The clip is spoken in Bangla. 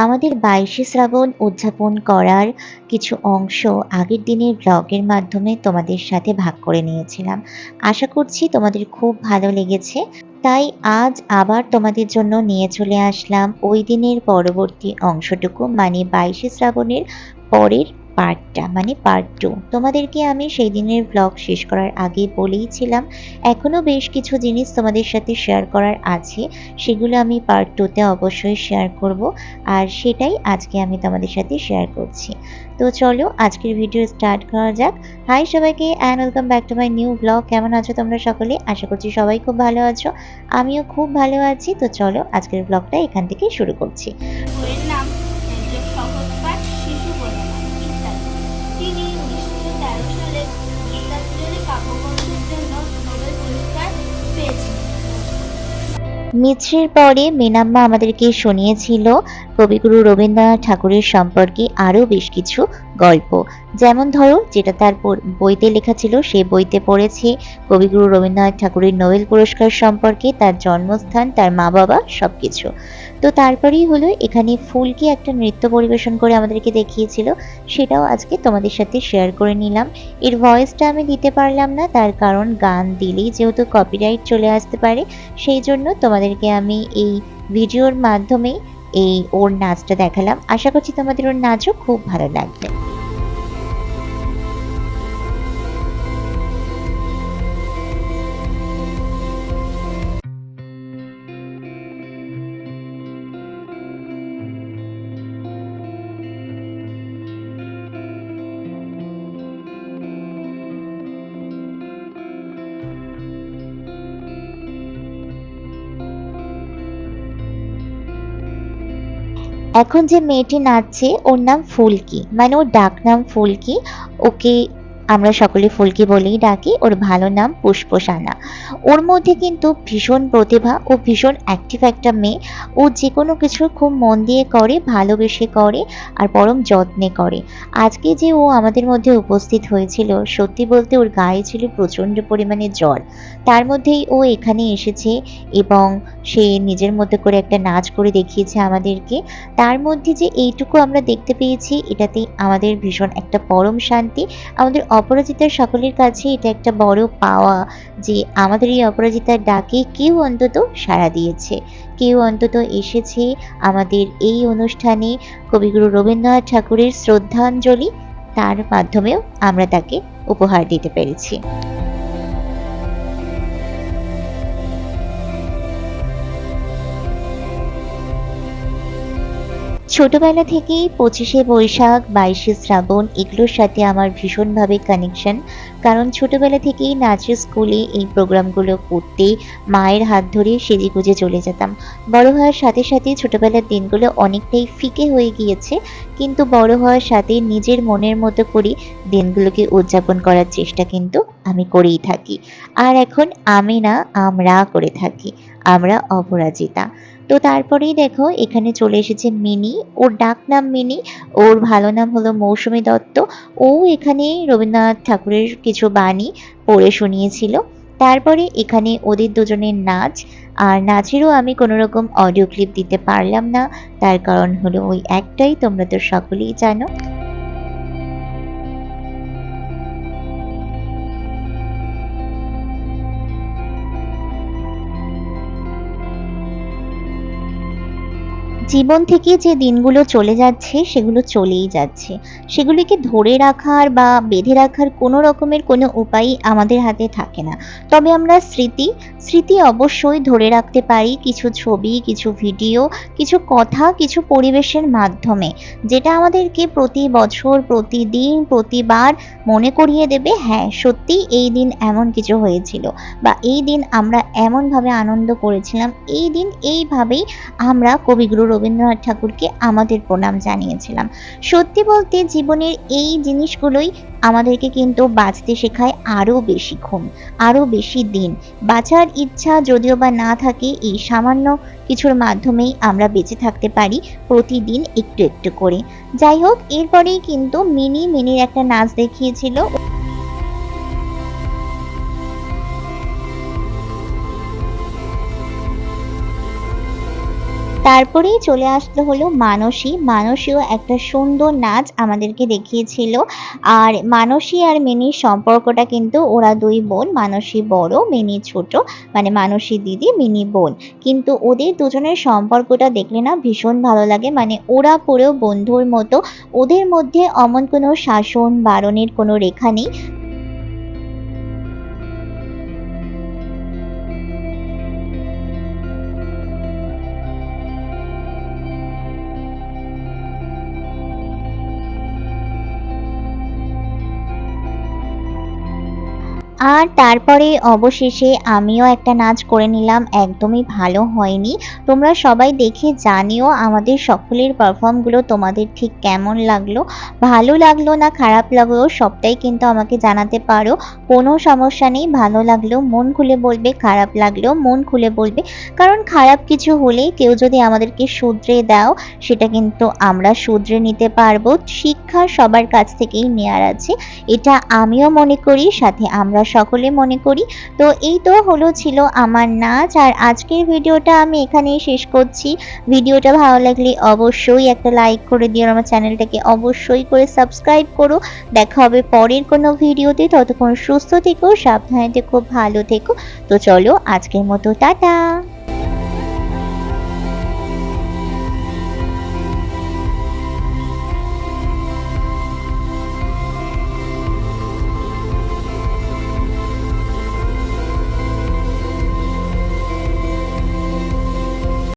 আমাদের বাইশে শ্রাবণ উদযাপন করার কিছু অংশ আগের দিনের ব্লগের মাধ্যমে তোমাদের সাথে ভাগ করে নিয়েছিলাম। আশা করছি তোমাদের খুব ভালো লেগেছে। তাই আজ আবার তোমাদের জন্য নিয়ে চলে আসলাম ওই দিনের পরবর্তী অংশটুকু মানে বাইশে শ্রাবণের পরের পার্টটা মানে পার্ট টু তোমাদেরকে আমি সেই দিনের ব্লগ শেষ করার আগে বলেইছিলাম এখনও বেশ কিছু জিনিস তোমাদের সাথে শেয়ার করার আছে, সেগুলো আমি পার্ট টুতে অবশ্যই শেয়ার করব, আর সেটাই আজকে আমি তোমাদের সাথে শেয়ার করছি। তো চলো, আজকের ভিডিও স্টার্ট করা যাক। হাই সবাইকে and welcome back to my new blog কেমন আছো তোমরা সকলে? আশা করছি সবাই খুব ভালো আছো। আমিও খুব ভালো আছি। তো চলো, আজকের ব্লগটা এখান থেকে শুরু করছি। মিছরির পরে মেনাম্মা আমাদেরকে শুনিয়েছিল কবিগুরু রবীন্দ্রনাথ ঠাকুরের সম্পর্কে আরও বেশ কিছু গল্প। যেমন ধরো, যেটা তার বইতে লেখা ছিল, সে বইতে পড়েছে কবিগুরু রবীন্দ্রনাথ ঠাকুরের নোবেল পুরস্কার সম্পর্কে, তার জন্মস্থান, তার মা বাবা সব কিছু তো তারপরেই হলো, এখানে ফুলকে একটা নৃত্য পরিবেশন করে আমাদেরকে দেখিয়েছিল, সেটাও আজকে তোমাদের সাথে শেয়ার করে নিলাম। এর ভয়েসটা আমি দিতে পারলাম না, তার কারণ গান দিলেই যেহেতু কপিরাইট চলে আসতে পারে, সেই জন্য তোমাদেরকে আমি এই ভিডিওর মাধ্যমে এই ওর নাচটা দেখালাম। আশা করছি তোমাদের ওর নাচও খুব ভালো লাগবে। এখন যে মেয়েটি নাচছে ওর নাম ফুলকি। মানে ওর ডাক নাম ফুলকি। ওকে আমরা সকলে ফুলকি বলেই ডাকি, ওর ভালো নাম পুষ্পসানা। ওর মধ্যে কিন্তু ভীষণ প্রতিভা ও ভীষণ অ্যাক্টিভ একটা মেয়ে। ও যে কোনো কিছু খুব মন দিয়ে করে, ভালোবেসে করে আর পরম যত্নে করে। আজকে যে ও আমাদের মধ্যে উপস্থিত হয়েছিল, সত্যি বলতে ওর গায়ে ছিল প্রচণ্ড পরিমাণে জ্বর। তার মধ্যেই ও এখানে এসেছে এবং সে নিজের মধ্যে করে একটা নাচ করে দেখিয়েছে আমাদেরকে। তার মধ্যে যে এইটুকু আমরা দেখতে পেয়েছি এটাতে আমাদের ভীষণ একটা পরম শান্তি, আমাদের অপরাজিতার সকলের কাছে এটা একটা বড় পাওয়া যে আমাদের এই অপরাজিতার ডাকে কেউ অন্তত সাড়া দিয়েছে। কেউ অন্তত এসেছে আমাদের এই অনুষ্ঠানে কবিগুরু রবীন্দ্রনাথ ঠাকুরের শ্রদ্ধাঞ্জলি, তার মাধ্যমেও আমরা তাকে উপহার দিতে পেরেছি। ছোটবেলা থেকেই পঁচিশে বৈশাখ, বাইশে শ্রাবণ এগুলোর সাথে আমার ভীষণভাবে কানেকশন কারণ ছোটবেলা থেকেই নাচের স্কুলে এই প্রোগ্রামগুলো করতে, মায়ের হাত ধরে সেজে গুজে চলে যেতাম। বড় হওয়ার সাথে সাথে ছোটবেলার দিনগুলো অনেকটাই ফিকে হয়ে গিয়েছে, কিন্তু বড় হওয়ার সাথে নিজের মনের মতো করে দিনগুলোকে উদযাপন করার চেষ্টা কিন্তু আমি করেই থাকি। আর এখন আমি না, আমরা করে থাকি, আমরা অপরাজিতা। তো তারপরেই দেখো, এখানে চলে এসেছে মিনি। ওর ডাক নাম মিনি, ওর ভালো নাম হলো মৌসুমী দত্ত। ও এখানে রবীন্দ্রনাথ ঠাকুরের কিছু বাণী পড়ে শুনিয়েছিল। তারপরে এখানে ওদের দুজনের নাচ। আর নাচেরও আমি কোনো রকম অডিও ক্লিপ দিতে পারলাম না। তার কারণ হলো ওই একটাই, তোমরা তো সকলেই জানো। জীবন থেকে যে দিনগুলো চলে যাচ্ছে, সেগুলো চলেই যাচ্ছে। সেগুলিকে ধরে রাখার বা বেঁধে রাখার কোনো রকমের কোনো উপায়ই আমাদের হাতে থাকে না। তবে আমরা স্মৃতি স্মৃতি অবশ্যই ধরে রাখতে পারি কিছু ছবি, কিছু ভিডিও, কিছু কথা, কিছু পরিবেশের মাধ্যমে, যেটা আমাদেরকে প্রতি বছর, প্রতিদিন, প্রতিবার মনে করিয়ে দেবে হ্যাঁ সত্যি এই দিন এমন কিছু হয়েছিল বা এই দিন আমরা এমনভাবে আনন্দ করেছিলাম, এই দিন এইভাবেই আমরা কবিগুরু রবীন্দ্রনাথ ঠাকুরকে আমাদের প্রণাম জানিয়েছিলাম। সত্যি বলতে জীবনের এই জিনিসগুলোই আমাদেরকে কিন্তু বাঁচতে শেখায় আরও বেশি বেশিক্ষণ আরও বেশি দিন। বাঁচার ইচ্ছা যদিও বা না থাকে, এই সামান্য কিছুর মাধ্যমেই আমরা বেঁচে থাকতে পারি প্রতিদিন একটু একটু করে। যাই হোক, এরপরেই কিন্তু মিনি মিনির একটা নাচ দেখিয়েছিল। তারপরেই চলে আসতে হলো মানসী। মানসীও একটা সুন্দর নাচ আমাদেরকে দেখিয়েছিল। আর মানসী আর মিনির সম্পর্কটা কিন্তু ওরা দুই বোন, মানসী বড়, মিনি ছোট মানে মানসী দিদি, মিনি বোন। কিন্তু ওদের দুজনের সম্পর্কটা দেখলে না ভীষণ ভালো লাগে। মানে ওরা পুরো বন্ধুর মতো, ওদের মধ্যে অমন কোনো শাসন বারণের কোনো রেখা নেই। আর তারপরে অবশেষে আমিও একটা নাচ করে নিলাম, একদমই ভালো হয়নি। তোমরা সবাই দেখে জানিও আমাদের সকলের পারফর্মগুলো তোমাদের ঠিক কেমন লাগল। ভালো লাগল না খারাপ লাগল সবটাই কিন্তু আমাকে জানাতে পারো। কোনো সমস্যা নেই, ভালো লাগল, মন খুলে বলবে, খারাপ লাগল, মন খুলে বলবে। কারণ খারাপ কিছু হলেই কেউ যদি আমাদেরকে শুধরে দাও, সেটা কিন্তু আমরা শুধরে নিতে পারব। শিক্ষা সবার কাছ থেকেই নেওয়ার আছে। এটা আমিও মনে করি, সাথে আমরা সকলে মনে করি। তো এই তো হলো ছিল আমার নাচ। আর আজকের ভিডিওটা আমি এখানেই শেষ করছি। ভিডিওটা ভালো লাগলে অবশ্যই একটা লাইক করে দিও আমার চ্যানেলটাকে অবশ্যই করে সাবস্ক্রাইব করো। দেখা হবে পরের কোনো ভিডিওতে। ততক্ষণ সুস্থ থেকো, সাবধানে থেকো, ভালো থেকো। তো চলো আজকের মতো, টাটা।